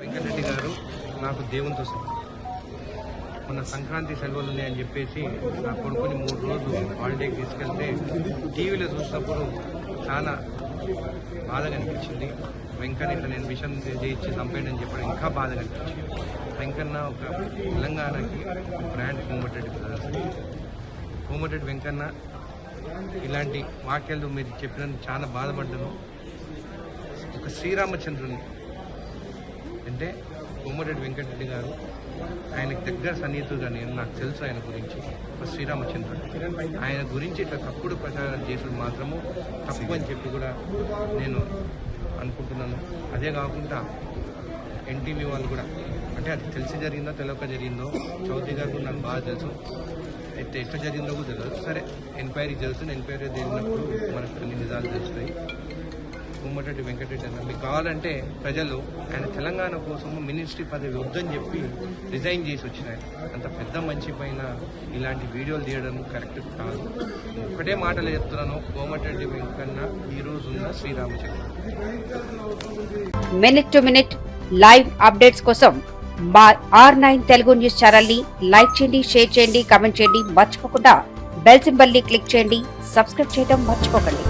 వెంకటరెడ్డి గారు నాకు దేవునితో మన సంక్రాంతి సెలవులు ఉన్నాయని చెప్పేసి నా కొడుకుని మూడు రోజులు హాలిడేకి తీసుకెళ్తే టీవీలో చూసినప్పుడు చాలా బాధగా అనిపించింది. వెంకన్న ఇట్లా నేను విషయం చేయించి అని చెప్పడం ఇంకా బాధగా అనిపించింది. వెంకన్న ఒక తెలంగాణకి బ్రాండ్ కోమటిరెడ్డి బ్రదర్స్. కోమటిరెడ్డి వెంకన్న ఇలాంటి వాక్యాలు మీరు చెప్పినందుకు చాలా బాధపడ్డాను. ఒక శ్రీరామచంద్రుని అంటే కొమ్మరెడ్డి వెంకటరెడ్డి గారు ఆయనకు దగ్గర సన్నిహితుడుగా నేను నాకు తెలుసు ఆయన గురించి. శ్రీరామచంద్రుడు ఆయన గురించి ఇట్లా తప్పుడు ప్రచారం చేసుడు మాత్రము తప్పు అని చెప్పి కూడా నేను అనుకుంటున్నాను. అదే కాకుండా ఎన్టీవీ వాళ్ళు కూడా అంటే అది తెలిసి జరిగిందో తెలియక జరిగిందో చౌదరి గారు కూడా నాకు బాగా తెలుసు. అయితే ఎట్లా జరిగిందో కూడా తెలియదు. సరే ఎంక్వైరీ జరుగుతుంది. ఎంక్వైరీ జరిగినప్పుడు మనకు అన్ని నిజాలు తెలుస్తాయి. కోమటిరెడ్డి వెంకటరెడ్డి అన్న. మీకు కావాలంటే ప్రజలు ఆయన తెలంగాణ కోసం మినిస్ట్రీ పదవి వద్దని చెప్పి రిజైన్ చేసి వచ్చినాయి అంత పెద్ద మంచి పైన ఇలాంటి వీడియోలు తీయడం కరెక్ట్ కాదు. ఒకటే మాటలు చెప్తున్నాను కోమటిరెడ్డి వెంకన్న ఈ రోజు ఉన్న Sriramachandra minute to minute live updates కోసం మా R nine Telugu news channel like చేయండి షేర్ చేయండి కామెంట్ చేయండి. మర్చిపోకుండా బెల్ సింబల్ని క్లిక్ చేయండి. సబ్స్క్రైబ్ చేయడం మర్చిపోకండి.